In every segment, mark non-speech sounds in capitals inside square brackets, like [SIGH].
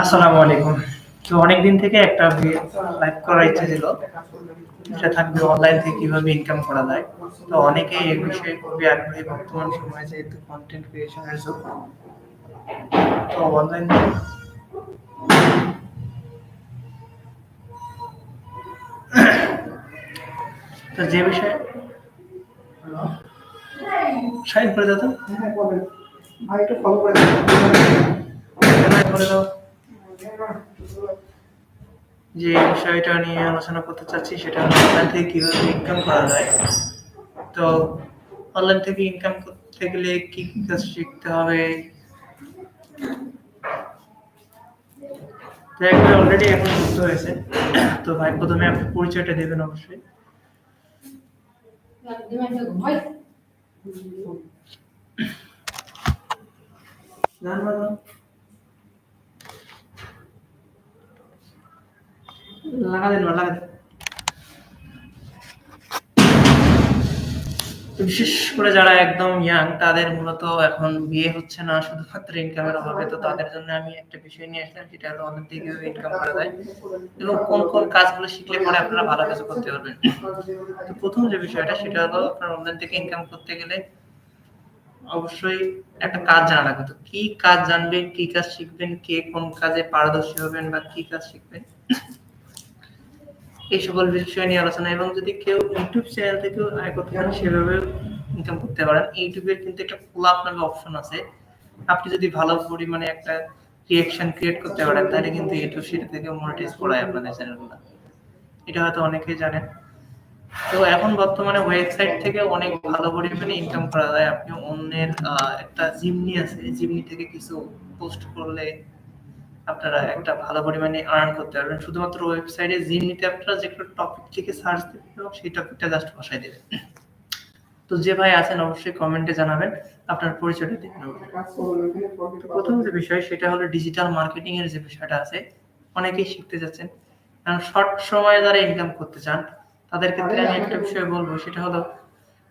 আসসালামু আলাইকুম। তো অনেকদিন থেকে একটা লাইভ করার ইচ্ছা ছিল। সেটা থাকবে অনলাইন থেকে কীভাবে ইনকাম করা যায়। তো অনেকে এই বিষয়ে খুবই আগ্রহী বর্তমান সময়ে যেহেতু কন্টেন্ট ক্রিয়েশনের যুগ। তো অনলাইন তো যে বিষয়ে সাইন করে দাও তো। ভাই একটু ফলো করে দেন করে দাও। যে বিষয়টা নিয়ে আলোচনা করতে চাচ্ছি সেটা অনলাইন থেকে কীভাবে ইনকাম করা যায়। তো অনলাইন থেকে ইনকাম করতে গেলে কি কি কাজ শিখতে হবে? তো একবার অলরেডি এখন যুক্ত হয়েছে। তো ভাই প্রথমে আপনি পরিচয়টা দেবেন অবশ্যই। no Lágalo, lágalo. বিশেষ করে যারা একদম ইয়াং তাদের মূলত এখন বিয়ে হচ্ছে না, শুধুমাত্র ইনকামের অভাবে। তো তাদের জন্য আমি একটা বিষয় নিয়ে আসলাম সেটা হলো অনলাইন থেকে ইনকাম করা যায়। এবং কোন কোন কাজগুলো শিখলে পরে আপনারা ভালো কিছু করতে পারবেন। তো প্রথম যে বিষয়টা, সেটা হলো আপনার অনলাইন থেকে ইনকাম করতে গেলে অবশ্যই একটা কাজ জানা লাগবে। তো কি কাজ জানবেন, কি কাজ শিখবেন, কে কোন কাজে পারদর্শী হবেন বা কি কাজ শিখবেন এই সকল বিষয় নিয়ে আলোচনা, এবং যদি কেউ ইউটিউব চ্যানেল থেকেও আয় করতে চান সেভাবে ইনকাম করতে পারেন। ইউটিউবের কিন্তু একটা খোলা আপনার অপশন আছে। আপনি যদি ভালো পরিমাণে একটা রিয়াকশন ক্রিয়েট করতে পারেন, তাহলে কিন্তু ইউটিউব সেটা থেকে মনিটাইজ করায় আপনাদের চ্যানেলগুলো এটা হয়তো অনেকেই জানেন। তো এখন বর্তমানে ওয়েবসাইট থেকে অনেক ভালো পরিমাণে ইনকাম করা যায়। আপনি অন্যের একটা জিমনি আছে। জিমনি থেকে কিছু পোস্ট করলে আপনারা একটা ভালো পরিমাণে আর্ন করতে পারবেন। শুধুমাত্র ওয়েবসাইটে জিমনিতে আপনারা যে কোনো টপিক থেকে সার্চ দেবেন এবং সেই টপিকটা জাস্ট বসাই দেবেন। তো যে ভাই আছেন অবশ্যই কমেন্টে জানাবেন। আপনার পরিচয়টা দিবেন প্রথম যে বিষয় সেটা হলো ডিজিটাল মার্কেটিং এর যে বিষয়টা আছে অনেকেই শিখতে যাচ্ছেন। কারণ শর্ট সময়ে যারা ইনকাম করতে চান তাদের ক্ষেত্রে আমি একটা বিষয় বলব সেটা হলো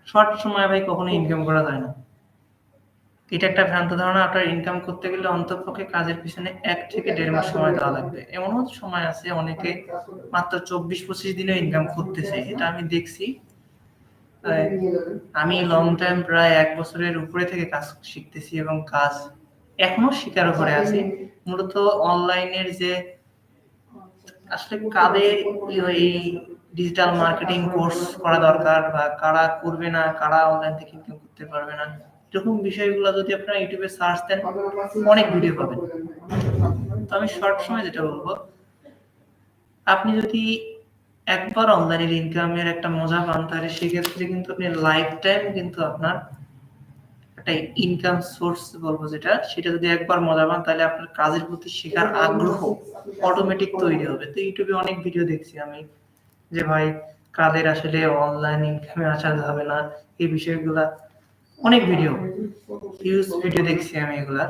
শর্ট সময়ে ভাই কখনো ইনকাম করা যায় না। এটা একটা ভ্রান্ত ধারণা, আপনার ইনকাম করতে গেলে অন্ততপক্ষে কাজের পিছনে এক থেকে দেড় মাস সময় দেওয়া লাগবে। এমনও সময় আছে, অনেকে মাত্র চব্বিশ পঁচিশ দিনে ইনকাম করতেছে, এটা আমি দেখছি। আমি লং টাইম প্রায় এক বছরের উপরে থেকে কাজ শিখতেছি এবং কাজ এখনও শিকার করে আছি। মূলত অনলাইনের যে আসলে কাদের এই ডিজিটাল মার্কেটিং কোর্স করা দরকার বা কারা করবে না, কারা অনলাইন থেকে ইনকাম করতে পারবে না এরকম বিষয়গুলো যদি আপনারা ইউটিউবে সার্চ দেন, অনেক ভিডিও পাবেন। তো আমি শর্ট সময় যেটা বলব, আপনি যদি একবার অনলাইনের ইনকামের একটা মজা পান, তাহলে সেক্ষেত্রে কিন্তু আপনি লাইফ টাইম কিন্তু আপনার একটা ইনকাম সোর্স বলব যেটা, সেটা যদি একবার মজা পান, তাহলে আপনার কাজের প্রতি শেখার আগ্রহ অটোমেটিক তৈরি হবে। তো ইউটিউবে অনেক ভিডিও দেখছি আমি, যে ভাই কাদের আসলে অনলাইন ইনকামে আসা যাবে না এই বিষয়গুলা অনেক ভিডিও হিউজ ভিডিও দেখছি আমি এগুলা।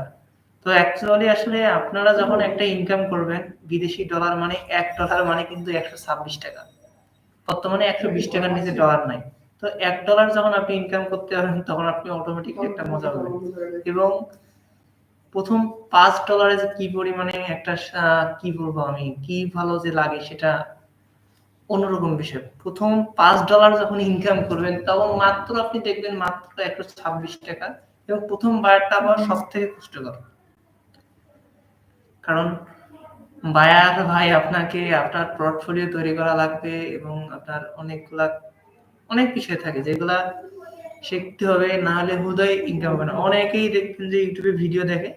তো অ্যাকচুয়ালি আসলে আপনারা যখন একটা ইনকাম করবেন, বিদেশি ডলার মানে এক ডলার মানে কিন্তু একশো ছাব্বিশ টাকা। বর্তমানে একশো বিশ টাকার নিচে ডলার নাই। তো এক ডলার যখন আপনি ইনকাম করতে পারবেন, তখন আপনি অটোমেটিক একটা মজা পাবেন। এবং প্রথম পাঁচ ডলারে যে কি পরিমাণে একটা কি বলব আমি, কি ভালো যে লাগে সেটা অন্যরকম বিষয় প্রথম পাঁচ ডলার যখন ইনকাম করবেন, তখন মাত্র আপনি দেখবেন মাত্র একশো ছাব্বিশ টাকা এবং প্রথম বায়ারটা আবার সব থেকে কষ্টকর। কারণ বায়ার ভাই আপনাকে আপনার পোর্টফোলিও তৈরি করা লাগবে এবং আপনার অনেকগুলা, অনেক বিষয় থাকে যেগুলা শিখতে হবে, না হলে হুদয় ইনকাম হবে না। অনেকেই দেখবেন যে ইউটিউবে ভিডিও দেখে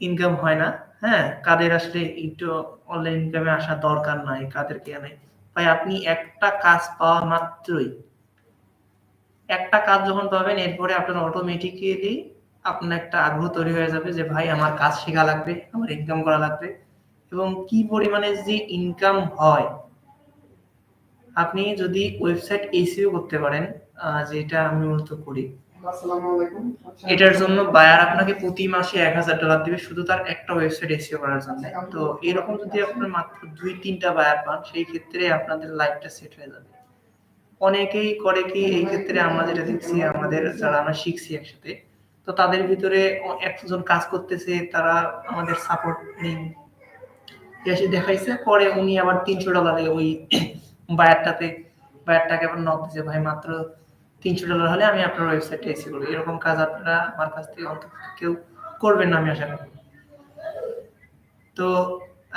ইনকাম হয় না। হ্যাঁ কাদের আসলে একটু অনলাইন ইনকামে আসা দরকার নাই, কাদের কে নাই। ভাই আপনি একটা কাজ পাওয়া মাত্রই। একটা কাজ যখন পাবেন, এরপরে আপনার অটোমেটিক্যালি আপনার একটা আগ্রহ তৈরি হয়ে যাবে যে, ভাই, আমার কাজ শেখা লাগবে, আমার ইনকাম করা লাগবে। এবং কি পরিমাণে যে ইনকাম হয়, আপনি যদি ওয়েবসাইট এসিও করতে পারেন যেটা আমি মূলত করি এটার জন্য বায়ার আপনাকে প্রতি মাসে এক হাজার ডলার দিবে, শুধু তার একটা ওয়েবসাইট এসিও করার জন্য। তো এরকম যদি আপনার মাত্র দুই, তিনটা বায়ার পান, সেই ক্ষেত্রে আপনাদের লাইফটা সেট হয়ে যাবে। অনেকেই করে কি, এই ক্ষেত্রে আমরা যেটা দেখছি, আমাদের যারা আমরা শিখছি একসাথে, তো তাদের ভিতরে একজন কাজ করতেছে, তারা আমাদের সাপোর্ট নেই। এসে দেখাইছে, পরে উনি আবার তিনশো ডলারে ওই বায়ারটাতে বায়ারটাকে আবার নক দিছে, ভাই, মাত্র তিনশো ডলার হলে আমি আপনার ওয়েবসাইটে এসে করব। এরকম কাজ আপনারা আমার কাছ থেকে অন্তত কেউ করবেন না আমি আশা করি। তো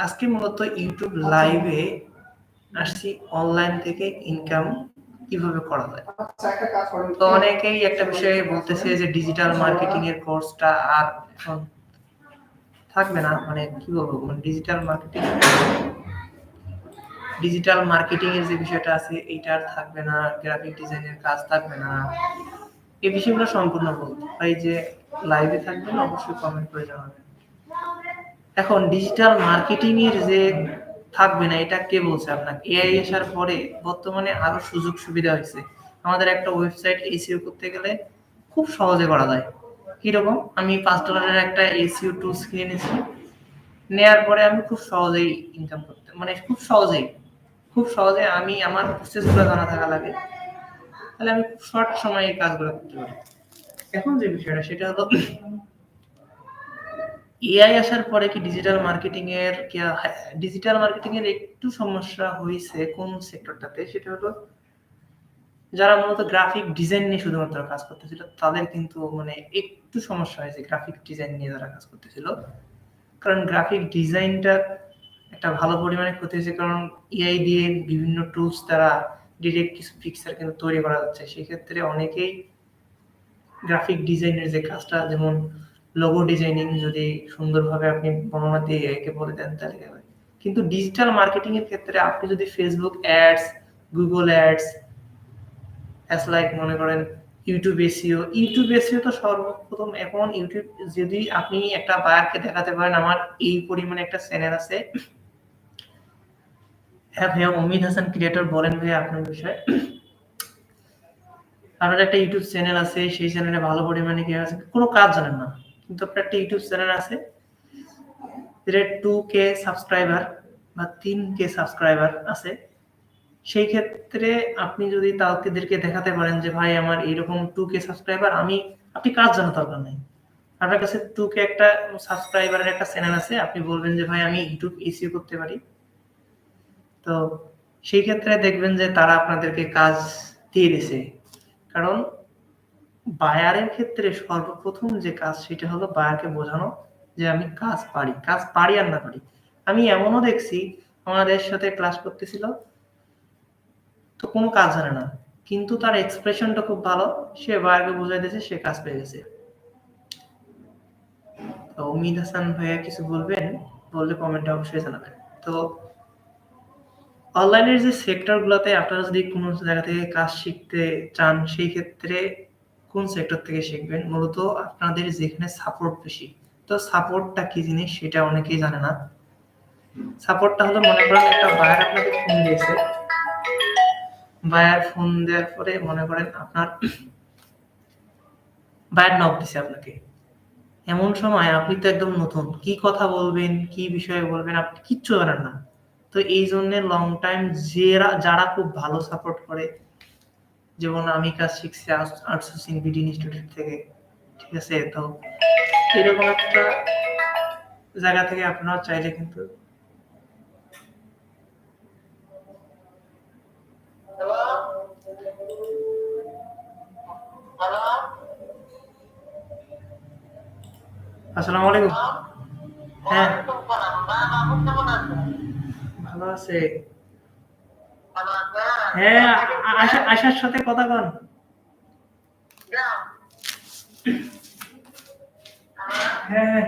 আজকে মূলত ইউটিউব লাইভে আসছি অনলাইন থেকে ইনকাম কীভাবে করা যায়? আচ্ছা তো অনেকেই একটা বিষয়ে বলতেছে যে ডিজিটাল মার্কেটিং এর কোর্সটা আর এখন থাকবে না। মানে কি বলব মানে ডিজিটাল মার্কেটিং ডিজিটাল মার্কেটিং এর যে বিষয়টা আছে এইটা আর থাকবে না গ্রাফিক ডিজাইনের কাজ থাকবে না। এই বিষয়গুলো সম্পূর্ণ বলতে এই যে লাইভে থাকবেন অবশ্যই কমেন্ট করে জানাবেন। এখন ডিজিটাল মার্কেটিং এর যে থাকবে না, এটা কে বলছে আপনাকে? এআই আসার পরে বর্তমানে আরও সুযোগ সুবিধা হয়েছে। আমাদের একটা ওয়েবসাইট এসিও করতে গেলে খুব সহজে করা যায়। কীরকম? আমি পাঁচ ডলারের একটা এসিও টুলস কিনে নিয়েছি। নেয়ার পরে আমি খুব সহজেই ইনকাম করতে মানে খুব সহজেই খুব সহজে আমি আমার প্রসেসগুলো জানা থাকা লাগে। তাহলে আমি খুব শর্ট সময়ে এই কাজগুলো করতে পারি। এখন যে বিষয়টা, সেটা হলো এআই আসার পরে কি ডিজিটাল মার্কেটিং এর ডিজিটাল মার্কেটিং এর একটু সমস্যা হয়েছে কোন সেক্টরটাতে সেটা হলো যারা মূলত গ্রাফিক ডিজাইন নিয়ে শুধুমাত্র কাজ করতেছিল, তাদের কিন্তু মানে একটু সমস্যা হয়েছে গ্রাফিক ডিজাইন নিয়ে যারা কাজ করতেছিল। কারণ গ্রাফিক ডিজাইনটা একটা ভালো পরিমাণে ক্ষতি হয়েছে, কারণ এআই দিয়ে বিভিন্ন টুলস দ্বারা ডিরেক্ট কিছু পিকচার কিন্তু তৈরি করা যাচ্ছে সেক্ষেত্রে অনেকেই গ্রাফিক ডিজাইনের যে কাজটা, যেমন লোগো ডিজাইনিং যদি সুন্দরভাবে আপনি বর্ণনা দিয়ে একে বলে দেন, তাহলে কিন্তু ডিজিটাল মার্কেটিং এর ক্ষেত্রে আপনি যদি Facebook ads Google ads ads like মনে করেন ইউটিউব এসিও ইউটিউব এসিও তো সর্বপ্রথম এখন ইউটিউব যদি আপনি একটা বায়ারকে দেখাতে পারেন, আমার এই পরিমাণে একটা চ্যানেল আছে হ্যাঁ ভাইয়া, অমিত হাসান ক্রিয়েটর বলেন ভাইয়া আপনার বিষয়ে। আপনার একটা ইউটিউব চ্যানেল আছে, সেই চ্যানেলে ভালো পরিমাণে কি আছে। কোনো কাজ জানেন না, কিন্তু আপনার একটা ইউটিউব চ্যানেল আছে, যেটা টু কে সাবস্ক্রাইবার বা তিন কে সাবস্ক্রাইবার আছে। সেই ক্ষেত্রে আপনি যদি তাদেরকে দেখাতে পারেন যে, ভাই, আমার এইরকম টু কে সাবস্ক্রাইবার আমি, আপনি কাজ জানা দরকার নেই। আপনার কাছে টু কে একটা সাবস্ক্রাইবারের একটা চ্যানেল আছে, আপনি বলবেন যে, ভাই, আমি ইউটিউব এসিও করতে পারি। তো সেই ক্ষেত্রে দেখবেন যে তারা আপনাদেরকে কাজ দিয়ে দিছে। কারণ বায়ারের ক্ষেত্রে সর্বপ্রথম যে কাজ সেটা হলো বায়ারকে বোঝানো যে আমি কাজ পারি কাজ পারি আর না পারি। আমি এমনও দেখছি, আমাদের সাথে ক্লাস করতেছিল, তো কোনো কাজ জানে না, কিন্তু তার এক্সপ্রেশনটা খুব ভালো, সে বায়ারকে বোঝাই দিয়েছে, সে কাজ পেয়ে গেছে। তো উমিদ হাসান ভাইয়া কিছু বলবেন? বললে কমেন্টে অবশ্যই জানাবেন। তো অনলাইনের যে সেক্টর গুলোতে আপনারা যদি কোনো জায়গা থেকে কাজ শিখতে চান, সেই ক্ষেত্রে কোন সেক্টর থেকে শিখবেন? মূলত আপনাদের যেখানে সাপোর্ট বেশি। তো সাপোর্টটা কি জিনিস সেটা অনেকেই জানে না। সাপোর্টটা হলো মনে করেন একটা বায়ার আপনাকে ফোন দিয়েছে। বায়ার ফোন দেওয়ার পরে মনে করেন আপনার [COUGHS] বায়ার নক দিছে আপনাকে। এমন সময় আপনি তো একদম নতুন। কি কথা বলবেন? কি বিষয়ে বলবেন? আপনি কিচ্ছু জানেন না। তো এই জন্য লং টাইম যারা যারা খুব ভালো সাপোর্ট করে, যেমন আমি কাজ শিখছি আউটসোর্সিং বিডি ইনস্টিটিউট থেকে, ঠিক আছে? তো এরকম একটা জায়গা থেকে আপনারা চাইলে কিন্তু আসসালামু আলাইকুম। হ্যাঁ। ভালো আছে। হ্যাঁ আশা আশার সাথে কথা কন হ্যাঁ হ্যাঁ।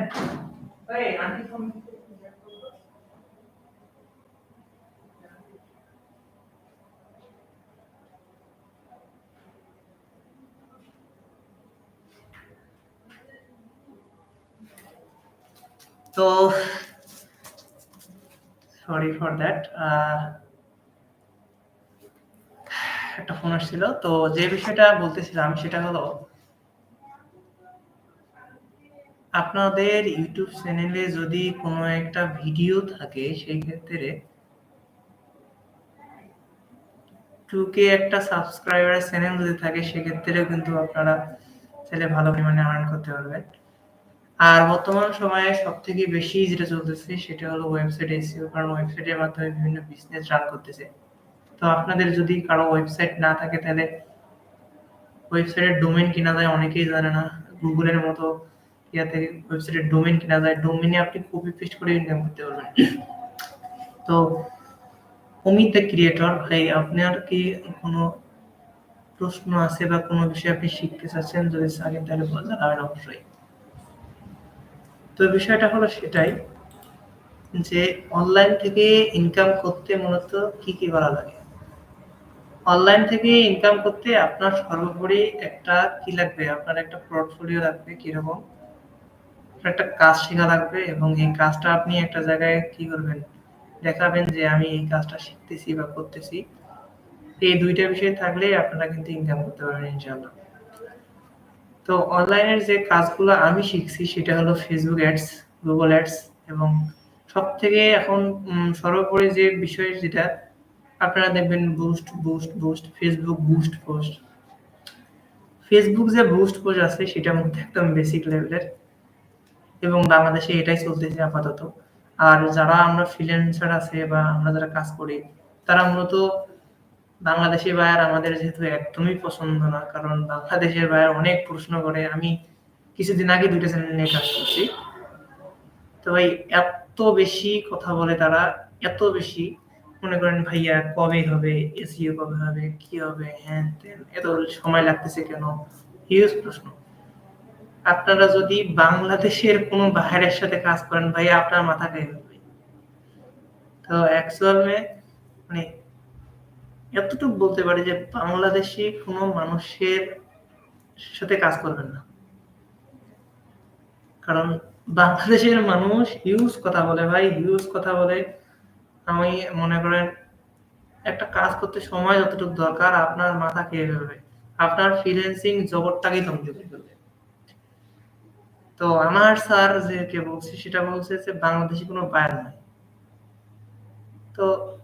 তো সরি ফর দ্যাট একটা ফোন আসছিল। তো যে বিষয়টা বলতেছিলাম সেটা হলো আপনাদের ইউটিউব চ্যানেলে যদি কোনো একটা ভিডিও থাকে, সেই ক্ষেত্রে টু কে একটা সাবস্ক্রাইবার চ্যানেল যদি থাকে সেক্ষেত্রে কিন্তু আপনারা তাহলে ভালো পরিমাণে আর্ন করতে পারবেন। আর বর্তমান সময়ে সব থেকে বেশি যেটা চলতেছে সেটা হলো ওয়েবসাইট এসিও কারণ ওয়েবসাইটের মাধ্যমে বিভিন্ন বিজনেস রান করতেছে। তো আপনাদের যদি কারও ওয়েবসাইট না থাকে তাহলে ওয়েবসাইটের ডোমেন কিনা যায় অনেকেই জানে না। গুগলের মতো ইয়াতে ওয়েবসাইটের ডোমেন কিনা যায়। ডোমেনে আপনি কপি পেস্ট করে ইনকাম করতে পারবেন। তো অমিত দ্য ক্রিয়েটর ভাই, আপনার কি কোনো প্রশ্ন আছে বা কোনো বিষয়ে আপনি শিখতে চাচ্ছেন? যদি থাকেন তাহলে জানাবেন অবশ্যই। তো বিষয়টা হলো সেটাই যে অনলাইন থেকে ইনকাম করতে মূলত কি কি করা লাগে? অনলাইন থেকে ইনকাম করতে আপনার সর্বোপরি একটা কি লাগবে? আপনার একটা পোর্টফোলিও লাগবে কীরকম? একটা কাজ শেখা লাগবে এবং এই কাজটা আপনি একটা জায়গায় কি করবেন? দেখাবেন যে আমি এই কাজটা শিখতেছি বা করতেছি। এই দুইটা বিষয় থাকলে আপনারা কিন্তু ইনকাম করতে পারবেন ইনশাআল্লাহ। তো অনলাইনের যে কাজগুলো আমি শিখছি সেটা হলো ফেসবুক অ্যাডস গুগল অ্যাডস এবং সব থেকে এখন সর্বোপরি যে বিষয় যেটা, আপনারা দেখবেন boost boost boost Facebook boost post Facebook যে বুস্ট পোস্ট আছে সেটার মধ্যে একদম বেসিক লেভেলের এবং বাংলাদেশে এটাই চলতেছে আপাতত। আর যারা আমরা ফ্রিল্যান্সার আছে বা আমরা যারা কাজ করি, তারা মূলত বাংলাদেশি বায়ার আমাদের যেহেতু একদমই পছন্দ না, কারণ বাংলাদেশের বায়ার অনেক প্রশ্ন করে, আমি কিছুদিন আগে দুইটা চ্যানেল নিয়ে কাজ করছি। তো ভাই, এত বেশি কথা বলে তারা, এত বেশি। মনে করেন ভাইয়া কবে হবে এসিও কবে হবে, কি হবে, হ্যান ত্যান, এত সময় লাগতেছে কেন? হিউজ প্রশ্ন। আপনারা যদি বাংলাদেশের কোনো বাইরের সাথে কাজ করেন ভাই আপনার মাথা খেয়ে তো অ্যাকচুয়াল মানে এতটুকু বলতে পারি যে বাংলাদেশি কোনো মানুষের সাথে কাজ করবেন না। কারণ বাংলাদেশের মানুষ হিউজ কথা বলে ভাই হিউজ কথা বলে। আমি মনে করেন একটা কাজ করতে সময় যতটুকু দরকার, আপনার মাথা খেয়ে ফেলবে। আপনার ফ্রিল্যান্সিং জগৎটাকেই ধ্বংস করে ফেলবে। তো আমার স্যার যে কে বলছে, সেটা বলছে যে বাংলাদেশি কোনো বায়ার নাই। তো